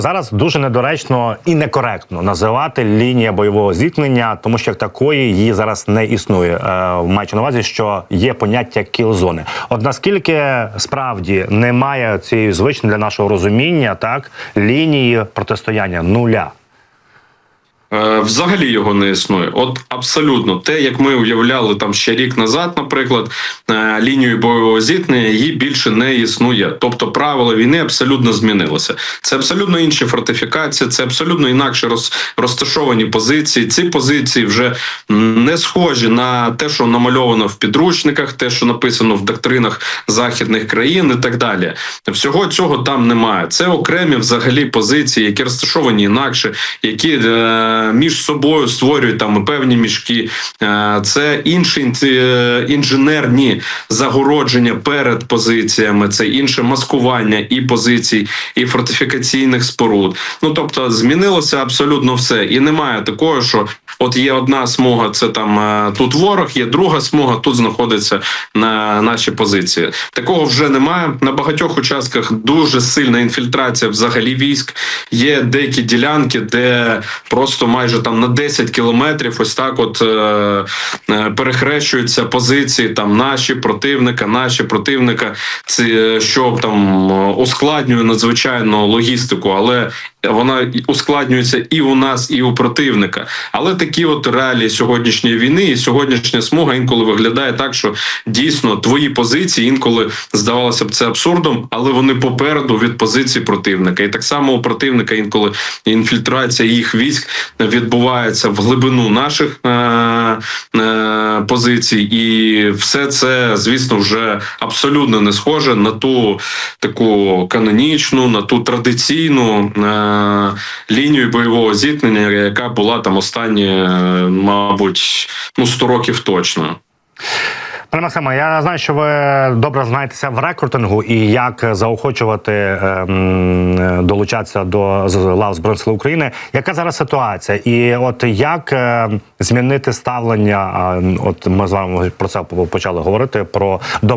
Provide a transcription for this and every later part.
Зараз дуже недоречно і некоректно називати лінія бойового зіткнення, тому що як такої її зараз не існує. Е, маючи на увазі, що є поняття кілзони. От наскільки справді немає цієї звичної для нашого розуміння, так лінії протистояння нуля. Е, Взагалі його не існує. От абсолютно те, як ми уявляли там ще рік назад, наприклад, е, лінію бойового зіткнення її більше не існує. Тобто правила війни абсолютно змінилися. Це абсолютно інші фортифікації, це абсолютно інакше роз, розташовані позиції. Ці позиції вже не схожі на те, що намальовано в підручниках, те, що написано в доктринах західних країн, і так далі. Всього цього там немає. Це окремі взагалі позиції, які розташовані інакше, які е, між собою створюють там певні мішки. Е, це інші е, інженерні загородження перед позиціями, це інше маскування і позицій, і фортифікаційних споруд. Ну тобто змінилося абсолютно все, і немає такого, що от є одна смуга, це там е, тут ворог, є друга смуга, тут знаходиться на наші позиції. Такого вже немає. На багатьох участках дуже сильна інфільтрація взагалі військ. Є деякі ділянки, де просто майже там на 10 кілометрів, ось так, от е, е, перехрещуються позиції там наші противника, наші противника. Це е, що там е, ускладнює надзвичайно логістику, але вона ускладнюється і у нас, і у противника. Але такі от реалії сьогоднішньої війни і сьогоднішня смуга інколи виглядає так, що дійсно твої позиції інколи здавалося б це абсурдом, але вони попереду від позиції противника. І так само у противника інколи інфільтрація їх військ відбувається в глибину наших е- позицій, і все це, звісно, вже абсолютно не схоже на ту таку канонічну, на ту традиційну е- лінію бойового зіткнення, яка була там останні, е, мабуть, ну 100 років точно. Пане Максиме, я знаю, що ви добре знаєтеся в рекрутингу і як заохочувати ем, долучатися до лав Збройних України. Яка зараз ситуація? І от як е, змінити ставлення? От ми з вами про це почали говорити про до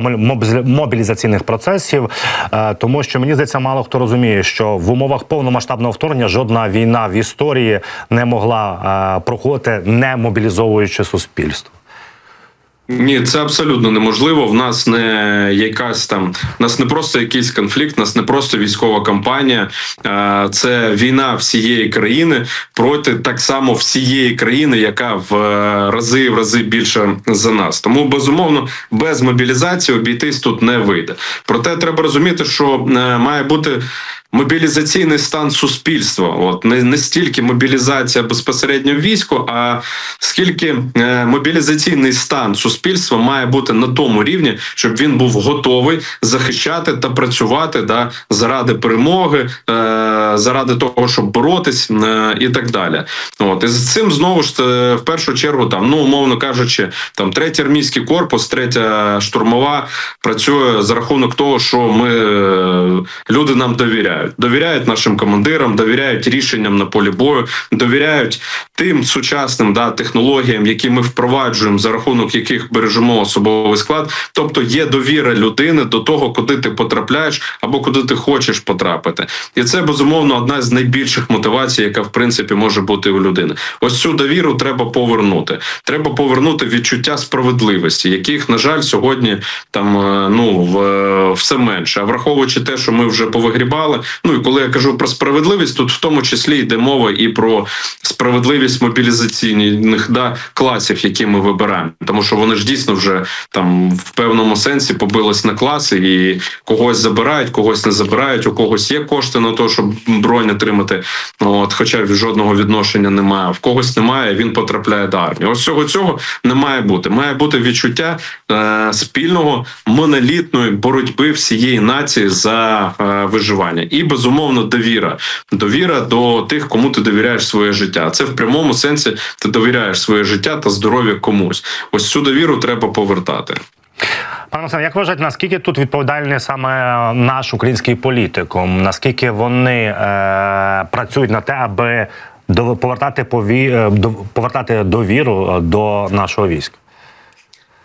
мобілізаційних процесів, е, тому що мені здається, мало хто розуміє, що в умовах повномасштабного вторгнення жодна війна в історії не могла е, проходити, не мобілізовуючи суспільство. Ні, це абсолютно неможливо. В нас не якась там, в нас не просто якийсь конфлікт, в нас не просто військова кампанія, це війна всієї країни проти так само всієї країни, яка в е, рази в рази більше за нас. Тому безумовно без мобілізації обійтись тут не вийде. Проте треба розуміти, що е, має бути. Мобілізаційний стан суспільства, от не, не стільки мобілізація безпосередньо війську, а скільки е, мобілізаційний стан суспільства має бути на тому рівні, щоб він був готовий захищати та працювати да, заради перемоги, е, заради того, щоб боротись е, і так далі. От і з цим знову ж е, в першу чергу, там ну умовно кажучи, там третій армійський корпус, третя штурмова працює за рахунок того, що ми е, люди нам довіряють. Довіряють нашим командирам, довіряють рішенням на полі бою, довіряють тим сучасним да, технологіям, які ми впроваджуємо, за рахунок яких бережемо особовий склад. Тобто є довіра людини до того, куди ти потрапляєш або куди ти хочеш потрапити. І це безумовно одна з найбільших мотивацій, яка в принципі може бути у людини. Ось цю довіру треба повернути. Треба повернути відчуття справедливості, яких на жаль сьогодні там е, ну в, все менше. А враховуючи те, що ми вже повигрібали. Ну і коли я кажу про справедливість, тут в тому числі йде мова і про справедливість мобілізаційних да класів, які ми вибираємо, тому що вони ж дійсно вже там в певному сенсі побились на класи, і когось забирають, когось не забирають. У когось є кошти на те, щоб бронь отримати. От, хоча жодного відношення немає. В когось немає. Він потрапляє до армії. Ось цього цього не має бути. Має бути відчуття е, спільного монолітної боротьби всієї нації за е, виживання, і безумовно довіра. Довіра до тих, кому ти довіряєш своє життя. Це в прямому сенсі ти довіряєш своє життя та здоров'я комусь. Ось цю довіру треба повертати. Пане Максиме, як вважаєте, наскільки тут відповідальний саме наш український політикум? Наскільки вони е, працюють на те, аби повертати пові... е, повертати довіру до нашого війська?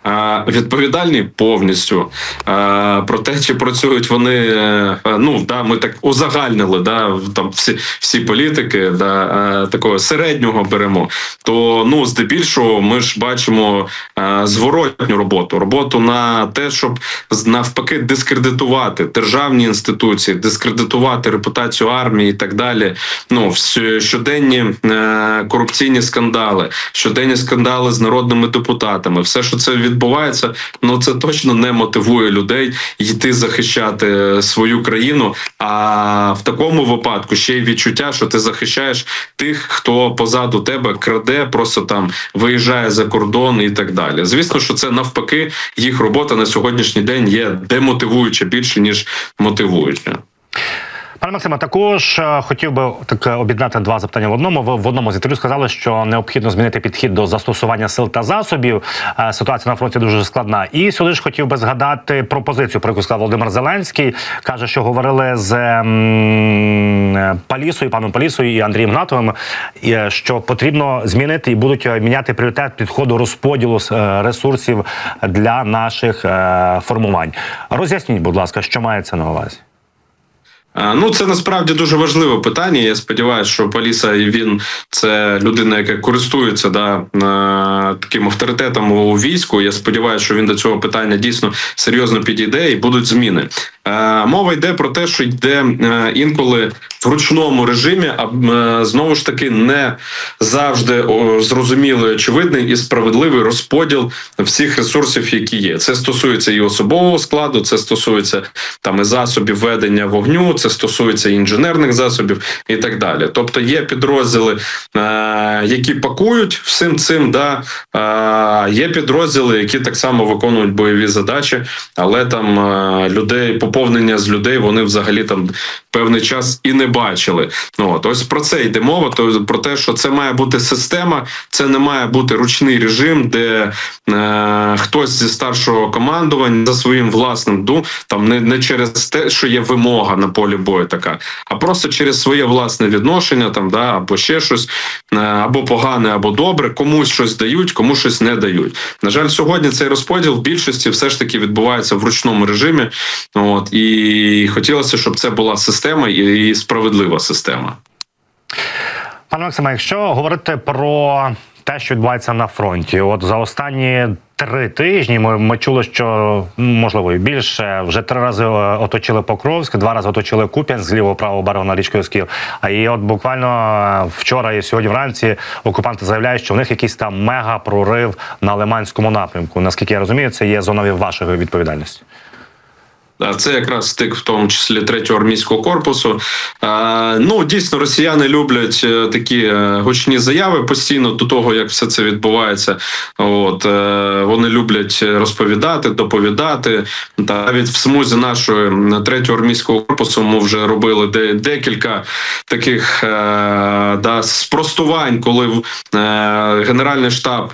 Е, Відповідальні повністю Е, про те, чи працюють вони. е, Ну да, ми так узагальнили, да, там всі, всі політики, да, е, такого середнього беремо. То ну здебільшого ми ж бачимо е, зворотню роботу, роботу на те, щоб навпаки дискредитувати державні інституції, дискредитувати репутацію армії і так далі. Ну щоденні е, корупційні скандали, щоденні скандали з народними депутатами. Все, що це відбувається, ну це точно не мотивує людей йти захищати свою країну. А в такому випадку ще й відчуття, що ти захищаєш тих, хто позаду тебе краде, просто там виїжджає за кордон і так далі. Звісно, що це навпаки їх робота на сьогоднішній день є демотивуюча більше ніж мотивуюча. Пане Максиме, також е, хотів би так е, об'єднати два запитання в одному. Ви в одному з інтерв'ю сказали, що необхідно змінити підхід до застосування сил та засобів. Е, Ситуація на фронті дуже складна. І сюди ж хотів би згадати пропозицію, про яку сказав Володимир Зеленський. каже, що говорили з Палісою, паном Палісою і Андрієм Гнатовим, що потрібно змінити і будуть міняти пріоритет підходу розподілу ресурсів для наших формувань. Роз'ясніть, будь ласка, що мається на увазі. А, Ну, це насправді дуже важливе питання. Я сподіваюся, що Поліса він це людина, яка користується да, е, таким авторитетом у війську. Я сподіваюся, що він до цього питання дійсно серйозно підійде і будуть зміни. Е, Мова йде про те, що йде е, інколи в ручному режимі, а е, знову ж таки не завжди зрозумілий, очевидний і справедливий розподіл всіх ресурсів, які є. Це стосується і особового складу, це стосується там і засобів ведення вогню, це стосується інженерних засобів і так далі. Тобто є підрозділи, е, які пакують всім цим, да е, є підрозділи, які так само виконують бойові задачі, але там е, людей, поповнення з людей вони взагалі там певний час і не бачили. Ну от ось про це йде мова. То про те, що це має бути система, це не має бути ручний режим, де е, хтось зі старшого командування за своїм власним ду там не, не через те, що є вимога на полі бою, така, а просто через своє власне відношення, там да або ще щось, е, або погане, або добре, комусь щось дають, комусь щось не дають. На жаль, сьогодні цей розподіл в більшості все ж таки відбувається в ручному режимі. От і хотілося, щоб це була система і, справедлива система. Пане Максиме, якщо говорити про те, що відбувається на фронті, от за останні три тижні ми, ми чули, що можливо і більше вже три рази е, оточили Покровськ, два рази оточили Куп'янськ з лівого правого берега на річкою Скіл. А і от буквально е, вчора і сьогодні вранці окупанти заявляють, що в них якийсь там мега прорив на Лиманському напрямку. Наскільки я розумію, це є зонові вашої відповідальності. А Це якраз стик, в тому числі третього армійського корпусу. Ну дійсно, росіяни люблять е, такі е, гучні заяви постійно до того, як все це відбувається. От е, вони люблять розповідати, доповідати. Та навіть в смузі нашої третього армійського корпусу ми вже робили де, декілька таких да, спростувань, коли генеральний штаб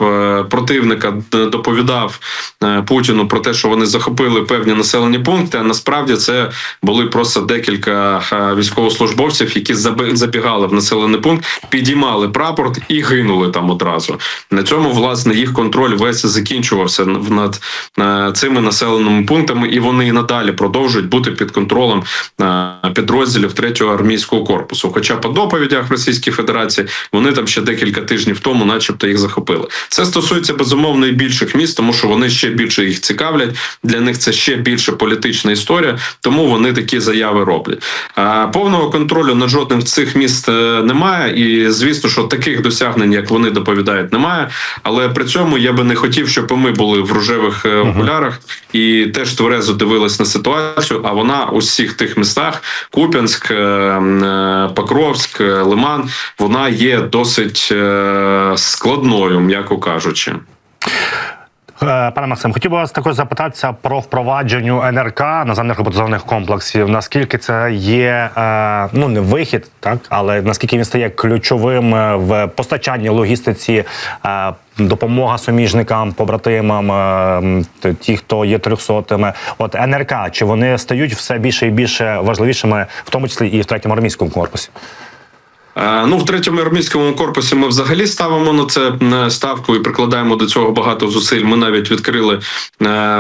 противника доповідав Путіну про те, що вони захопили певні населені пункти. А насправді це були просто декілька е, військовослужбовців, які забігали в населений пункт, підіймали прапор і гинули там одразу. На цьому власне їх контроль весь закінчувався над е, цими населеними пунктами, і вони і надалі продовжують бути під контролем е, підрозділів третього армійського корпусу. Хоча по доповідях Російської Федерації вони там ще декілька тижнів тому, начебто, їх захопили. Це стосується безумовно і більших міст, тому що вони ще більше їх цікавлять. Для них це ще більше політична історія, тому вони такі заяви роблять. Повного контролю над жодним з цих міст е, немає, і звісно, що таких досягнень, як вони доповідають, немає. Але при цьому я би не хотів, щоб і ми були в рожевих е, окулярах і теж тверезо дивились на ситуацію. А вона у всіх тих містах: Куп'янськ, е, Покровськ, Лиман, вона є досить складною, м'яко кажучи. Е, Пане Максим, хотів би вас також запитатися про впровадження НРК наземних роботизованих комплексів. Наскільки це є е, ну не вихід, так але наскільки він стає ключовим е, в постачанні логістиці, допомога суміжникам, побратимам, ті, хто є трьохсотими. От НРК, чи вони стають все більше і більше важливішими, в тому числі і в третьому армійському корпусі? Е, Ну, в третьому армійському корпусі ми взагалі ставимо на це е, ставку і прикладаємо до цього багато зусиль. Ми навіть відкрили е,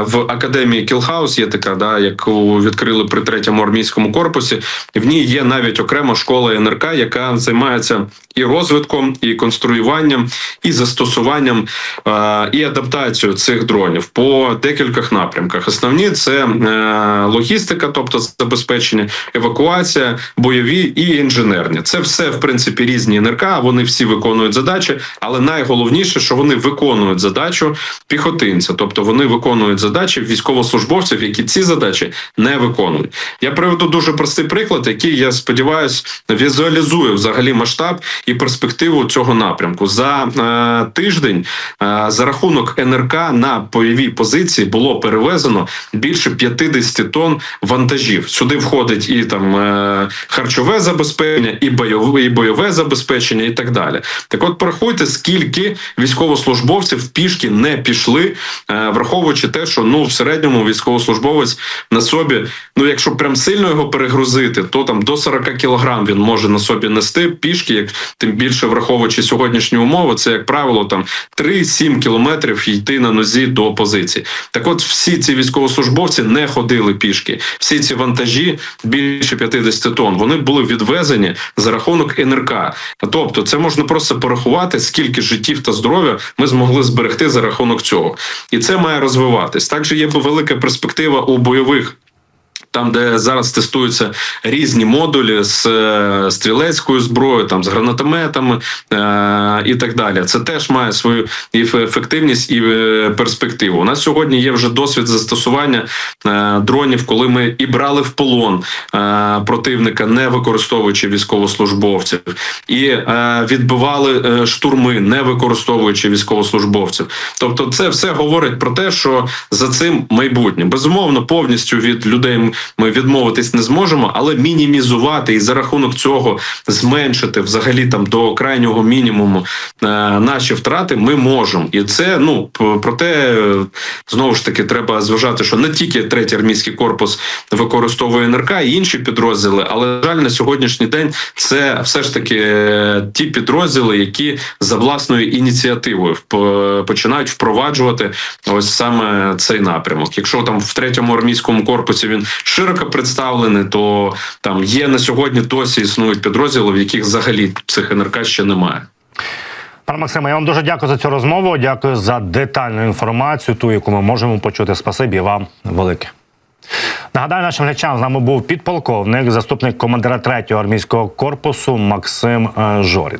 в академії Кілхаус. Є така, да, яку відкрили при третьому армійському корпусі. В ній є навіть окрема школа НРК, яка займається і розвитком, і конструюванням, і застосуванням е, і адаптацією цих дронів по декількох напрямках. Основні це е, логістика, тобто забезпечення, евакуація, бойові і інженерні. Це все в принципі різні НРК. Вони всі виконують задачі, але найголовніше, що вони виконують задачу піхотинця, тобто вони виконують задачі військовослужбовців, які ці задачі не виконують. Я приведу дуже простий приклад, який я сподіваюся візуалізує взагалі масштаб і перспективу цього напрямку. За е, тиждень е, за рахунок НРК на бойові позиції було перевезено більше 50 тонн вантажів. Сюди входить і там е, харчове забезпечення, і бойове, і бойове забезпечення, і так далі. Так, от порахуйте, скільки військовослужбовців пішки не пішли, е, враховуючи те, що ну в середньому військовослужбовець на собі, ну якщо прям сильно його перегрузити, то там до 40 кілограм він може на собі нести пішки, як тим більше враховуючи сьогоднішні умови, це як правило там 3-7 кілометрів йти на нозі до позиції. Так, от всі ці військовослужбовці не ходили пішки. Всі ці вантажі більше 50 тонн, вони були відвезені за рахунок НРК. Тобто, це можна просто порахувати, скільки життів та здоров'я ми змогли зберегти за рахунок цього, і це має розвиватись. Також є велика перспектива у бойових. Там, де зараз тестуються різні модулі з е, стрілецькою зброєю, там з гранатометами е, і так далі. Це теж має свою ефективність і е, перспективу. У нас сьогодні є вже досвід застосування е, дронів, коли ми і брали в полон е, противника, не використовуючи військовослужбовців, і е, відбивали е, штурми, не використовуючи військовослужбовців. Тобто, це все говорить про те, що за цим майбутнє безумовно повністю від людей ми відмовитись не зможемо, але мінімізувати і за рахунок цього зменшити взагалі там до крайнього мінімуму е, наші втрати ми можемо. І це ну проте знову ж таки треба зважати, що не тільки третій армійський корпус використовує НРК і інші підрозділи, але жаль, на сьогоднішній день це все ж таки е, ті підрозділи, які за власною ініціативою починають впроваджувати ось саме цей напрямок. Якщо там в третьому армійському корпусі він широко представлений, то там є на сьогодні досі існують підрозділи, в яких взагалі цих НРК ще немає. Пане Максиме, я вам дуже дякую за цю розмову. Дякую за детальну інформацію, ту, яку ми можемо почути. Спасибі вам велике. Нагадаю нашим глядачам, з нами був підполковник, заступник командира 3-го армійського корпусу Максим е, Жорін.